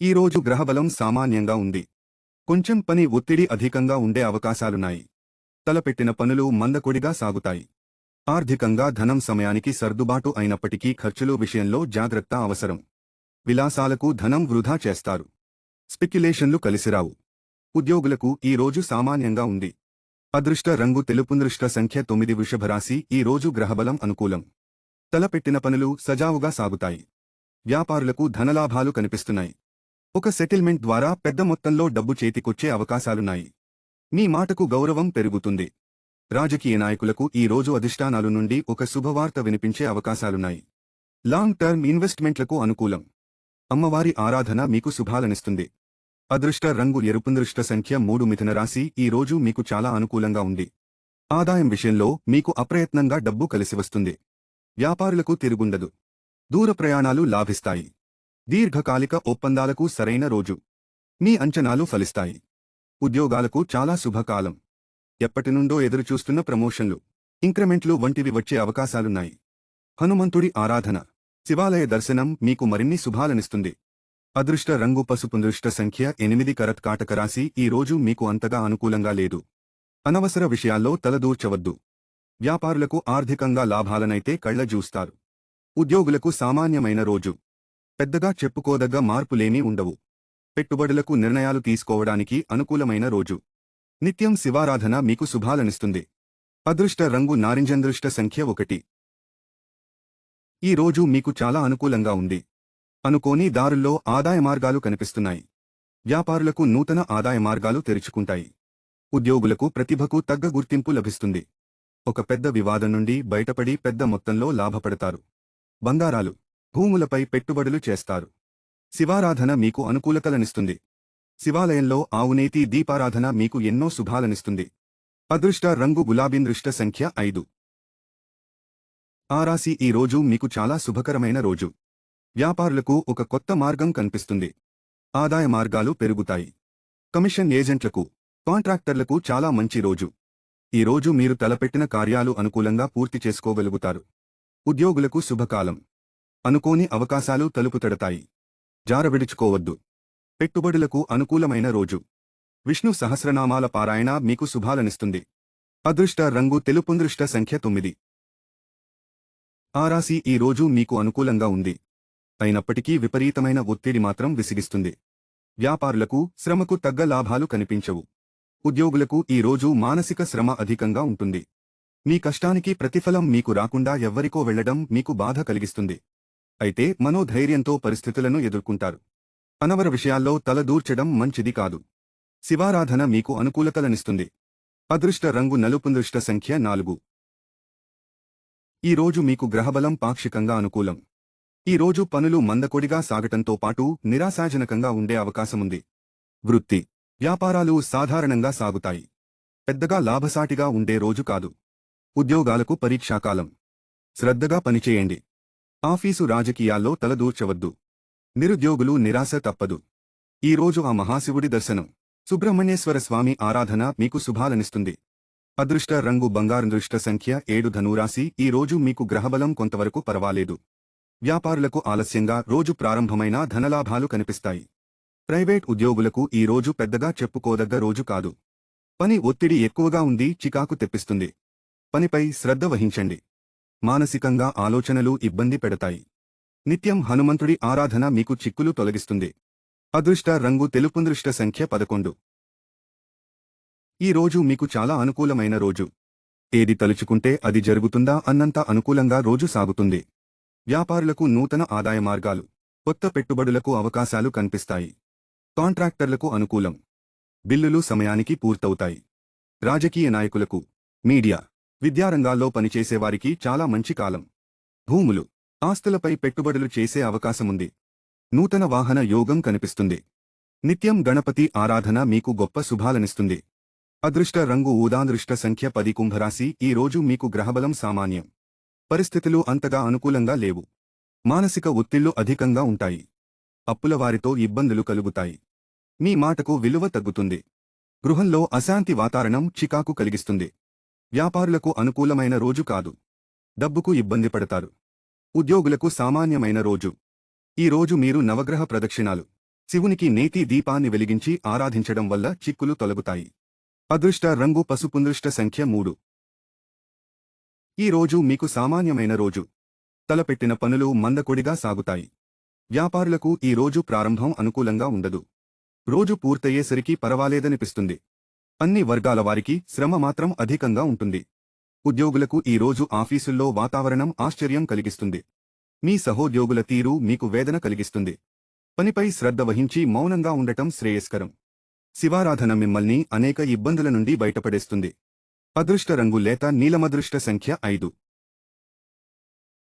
ఈ రోజు గ్రహబలం సామాన్యంగా ఉంది. కొంచెం పని ఒత్తిడి అధికంగా ఉండే అవకాశాలున్నాయి. తలపెట్టిన పనులు మందకొడిగా సాగుతాయి. ఆర్థికంగా ధనం సమయానికి సర్దుబాటు అయినప్పటికీ ఖర్చులు విషయంలో జాగ్రత్త అవసరం. విలాసాలకు ధనం వృధా చేస్తారు. స్పెక్యులేషన్లు కలిసిరావు. ఉద్యోగులకు ఈ రోజు సామాన్యంగా ఉంది. అదృష్ట రంగు తెలుపునృష్ట సంఖ్య తొమ్మిది వృషభరాశి ఈ రోజు గ్రహబలం అనుకూలం. తలపెట్టిన పనులు సజావుగా సాగుతాయి. వ్యాపారులకు ధనలాభాలు కనిపిస్తున్నాయి. ఒక సెటిల్మెంట్ ద్వారా పెద్ద మొత్తంలో డబ్బు చేతికొచ్చే అవకాశాలున్నాయి. మీ మాటకు గౌరవం పెరుగుతుంది. రాజకీయ నాయకులకు ఈ రోజు అధిష్టానాలు నుండి ఒక శుభవార్త వినిపించే అవకాశాలున్నాయి. లాంగ్ టర్మ్ ఇన్వెస్ట్మెంట్లకు అనుకూలం. అమ్మవారి ఆరాధన మీకు శుభాలనిస్తుంది. అదృష్ట రంగు ఎరుపుదృష్ట సంఖ్య మూడు మిథున రాశి ఈ రోజు మీకు చాలా అనుకూలంగా ఉంది. ఆదాయం విషయంలో మీకు అప్రయత్నంగా డబ్బు కలిసివస్తుంది వ్యాపారులకు తిరుగుండదు. దూర ప్రయాణాలు లాభిస్తాయి. దీర్ఘకాలిక ఒప్పందాలకు సరైన రోజు. మీ అంచనాలు ఫలిస్తాయి. ఉద్యోగాలకు చాలా శుభకాలం. ఎప్పటినుండో ఎదురుచూస్తున్న ప్రమోషన్లు ఇంక్రిమెంట్లు వంటివి వచ్చే అవకాశాలున్నాయి. హనుమంతుడి ఆరాధన శివాలయ దర్శనం మీకు మరిన్ని శుభాలనిస్తుంది. అదృష్ట రంగు పసుపు దృష్ట సంఖ్య ఎనిమిది కరత్ కాటక రాశి ఈ రోజు మీకు అంతగా అనుకూలంగా లేదు. అనవసర విషయాల్లో తలదూర్చవద్దు. వ్యాపారులకు ఆర్థికంగా లాభాలనైతే కళ్ళజూస్తారు ఉద్యోగులకు సామాన్యమైన రోజు. పెద్దగా చెప్పుకోదగ్గ మార్పులేమీ ఉండవు. పెట్టుబడులకు నిర్ణయాలు తీసుకోవడానికి అనుకూలమైన రోజు. నిత్యం శివారాధన మీకు శుభాలనిస్తుంది. అదృష్ట రంగు నారింజందృష్ట సంఖ్య ఒకటి. ఈ రోజు మీకు చాలా అనుకూలంగా ఉంది. అనుకోని దారుల్లో ఆదాయ మార్గాలు కనిపిస్తున్నాయి. వ్యాపారులకు నూతన ఆదాయ మార్గాలు తెరుచుకుంటాయి. ఉద్యోగులకు ప్రతిభకు తగ్గ గుర్తింపు లభిస్తుంది. ఒక పెద్ద వివాదం నుండి బయటపడి పెద్ద మొత్తంలో లాభపడతారు. బంగారాలు. భూములపై పెట్టుబడులు చేస్తారు. శివారాధన మీకు అనుకూలతలనిస్తుంది. శివాలయంలో ఆవునేతి దీపారాధన మీకు ఎన్నో శుభాలనిస్తుంది. అదృష్ట రంగు గులాబీందృష్ట సంఖ్య ఐదు. ఆ రాశి ఈ రోజు మీకు చాలా శుభకరమైన రోజు. వ్యాపారులకు ఒక కొత్త మార్గం కనిపిస్తుంది. ఆదాయ మార్గాలు పెరుగుతాయి. కమిషన్ ఏజెంట్లకు కాంట్రాక్టర్లకు చాలా మంచి రోజు. ఈ రోజు మీరు తలపెట్టిన కార్యాలు అనుకూలంగా పూర్తి చేసుకోగలుగుతారు. ఉద్యోగులకు శుభకాలం. అనుకోని అవకాశాలు తలుపు తడతాయి. జారవిడుచుకోవద్దు పెట్టుబడులకు అనుకూలమైన రోజు. విష్ణు సహస్రనామాల పారాయణ మీకు శుభాలనిస్తుంది. అదృష్ట రంగు తెలుపుందృష్ట సంఖ్య తొమ్మిది. ఆరాసి ఈ రోజు మీకు అనుకూలంగా ఉంది. అయినప్పటికీ విపరీతమైన ఒత్తిడి మాత్రం విసిగిస్తుంది. వ్యాపారులకు శ్రమకు తగ్గ లాభాలు కనిపించవు. ఉద్యోగులకు ఈ రోజు మానసిక శ్రమ అధికంగా ఉంటుంది. మీ కష్టానికి ప్రతిఫలం మీకు రాకుండా ఎవ్వరికో వెళ్ళడం మీకు బాధ కలిగిస్తుంది. అయితే మనోధైర్యంతో పరిస్థితులను ఎదుర్కొంటారు. అనవర విషయాల్లో తలదూర్చడం మంచిది కాదు. శివారాధన మీకు అనుకూలతలనిస్తుంది. అదృష్ట రంగు నలుపుదృష్ట సంఖ్య నాలుగు. ఈ రోజు మీకు గ్రహబలం పాక్షికంగా అనుకూలం. ఈ రోజు పనులు మందకొడిగా సాగటంతో పాటు నిరాశాజనకంగా ఉండే అవకాశముంది. వృత్తి. వ్యాపారాలు సాధారణంగా సాగుతాయి. పెద్దగా లాభసాటిగా ఉండే రోజు కాదు. ఉద్యోగాలకు పరీక్షాకాలం. శ్రద్ధగా పనిచేయండి. ఆఫీసు రాజకీయాల్లో తలదూర్చవద్దు. నిరుద్యోగులు నిరాశ తప్పదు. ఈరోజు ఆ మహాశివుడి దర్శనం. సుబ్రహ్మణ్యేశ్వర స్వామి ఆరాధన మీకు శుభాలనిస్తుంది. అదృష్ట రంగు బంగారు దృష్ట సంఖ్య ఏడు ధనురాశి ఈ రోజు మీకు గ్రహబలం కొంతవరకు పర్వాలేదు. వ్యాపారులకు ఆలస్యంగా రోజు ప్రారంభమైన ధనలాభాలు కనిపిస్తాయి. ప్రైవేట్ ఉద్యోగులకు ఈ రోజు పెద్దగా చెప్పుకోదగ్గ రోజు కాదు. పని ఒత్తిడి ఎక్కువగా ఉంది చికాకు తెప్పిస్తుంది. పనిపై శ్రద్ధ వహించండి. మానసికంగా ఆలోచనలు ఇబ్బంది పెడతాయి. నిత్యం హనుమంతుడి ఆరాధన మీకు చిక్కులు తొలగిస్తుంది. అదృష్ట రంగు తెలుపుదృష్ట సంఖ్య పదకొండు. ఈ రోజు మీకు చాలా అనుకూలమైన రోజు. ఏది తలుచుకుంటే అది జరుగుతుందా అన్నంత అనుకూలంగా రోజు సాగుతుంది. వ్యాపారులకు నూతన ఆదాయ మార్గాలు కొత్త పెట్టుబడులకు అవకాశాలు కనిపిస్తాయి. కాంట్రాక్టర్లకు అనుకూలం. బిల్లులు సమయానికి పూర్తవుతాయి. రాజకీయ నాయకులకు మీడియా విద్యారంగాల్లో పనిచేసేవారికి చాలా మంచి కాలం. భూములు ఆస్తులపై పెట్టుబడులు చేసే అవకాశముంది. నూతన వాహన యోగం కనిపిస్తుంది. నిత్యం గణపతి ఆరాధన మీకు గొప్ప శుభాలనిస్తుంది. అదృష్ట రంగు ఊదాదృష్ట సంఖ్య పది కుంభరాశి ఈ రోజు మీకు గ్రహబలం సామాన్యం. పరిస్థితులు అంతగా అనుకూలంగా లేవు. మానసిక ఒత్తిళ్ళు అధికంగా ఉంటాయి. అప్పులవారితో ఇబ్బందులు కలుగుతాయి. మీ మాటకు విలువ తగ్గుతుంది. గృహంలో అశాంతి వాతావరణం చికాకు కలిగిస్తుంది. వ్యాపారులకు అనుకూలమైన రోజు కాదు. డబ్బుకు ఇబ్బంది పడతారు. ఉద్యోగులకు సామాన్యమైన రోజు. ఈ రోజు మీరు నవగ్రహ ప్రదక్షిణాలు. శివునికి నేతి దీపాన్ని వెలిగించి ఆరాధించడం వల్ల చిక్కులు తొలగుతాయి. అదృష్ట రంగు పసుపుందృష్ట సంఖ్య మూడు. ఈ రోజు మీకు సామాన్యమైన రోజు. తలపెట్టిన పనులు మందకొడిగా సాగుతాయి. వ్యాపారులకు ఈ రోజు ప్రారంభం అనుకూలంగా ఉండదు. రోజు పూర్తయ్యేసరికి పరవాలేదనిపిస్తుంది. అన్ని వర్గాల వారికి శ్రమ మాత్రం అధికంగా ఉంటుంది. ఉద్యోగులకు ఈ రోజు ఆఫీసుల్లో వాతావరణం ఆశ్చర్యం కలిగిస్తుంది. మీ సహోద్యోగుల తీరు మీకు వేదన కలిగిస్తుంది. పనిపై శ్రద్ధ వహించి మౌనంగా ఉండటం శ్రేయస్కరం. శివారాధన మిమ్మల్ని అనేక ఇబ్బందుల నుండి బయటపడేస్తుంది. అదృష్ట రంగు లేత నీలమదృష్ట సంఖ్య ఐదు.